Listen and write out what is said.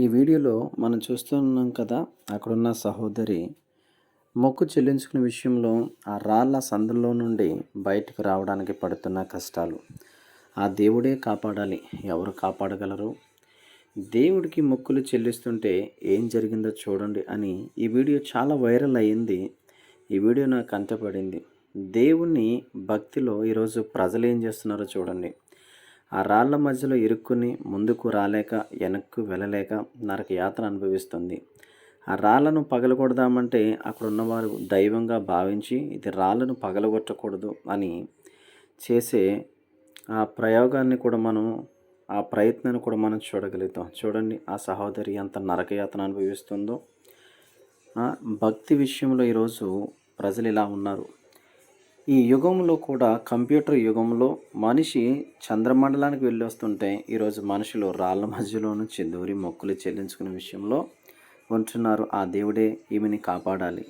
ఈ వీడియోలో మనం చూస్తున్నాం కదా అక్కడున్న సహోదరి మొక్కు చెల్లించుకునే విషయంలో ఆ రాళ్ళ సందులో నుండి బయటకు రావడానికి పడుతున్న కష్టాలు. ఆ దేవుడే కాపాడాలి. ఎవరు కాపాడగలరు? దేవుడికి మొక్కులు చెల్లిస్తుంటే ఏం జరిగిందో చూడండి అని ఈ వీడియో చాలా వైరల్ అయ్యింది. ఈ వీడియో నాకు అంతపడింది. దేవుణ్ణి భక్తిలో ఈరోజు ప్రజలు ఏం చేస్తున్నారో చూడండి. ఆ రాళ్ళ మధ్యలో ఇరుక్కుని ముందుకు రాలేక వెనక్కు వెళ్ళలేక నరక యాత్ర అనుభవిస్తుంది. ఆ రాళ్ళను పగలగొడదామంటే అక్కడ ఉన్నవారు దైవంగా భావించి ఇది రాళ్ళను పగలగొట్టకూడదు అని చేసే ఆ ప్రయోగాన్ని కూడా మనం ఆ ప్రయత్నాన్ని కూడా మనం చూడగలుగుతాం. చూడండి ఆ సహోదరి ఎంత నరకయాతన అనుభవిస్తుందో. ఆ, భక్తి విషయంలో ఈరోజు ప్రజలు ఇలా ఉన్నారు. ఈ యుగంలో కూడా కంప్యూటర్ యుగంలో మనిషి చంద్రమండలానికి వెళ్ళి వస్తుంటే ఈరోజు మనుషులు రాళ్ళ మధ్యలో నుంచి దూరి మొక్కులు చెల్లించుకునే విషయంలో ఉంటున్నారు. ఆ దేవుడే ఈమెని కాపాడాలి.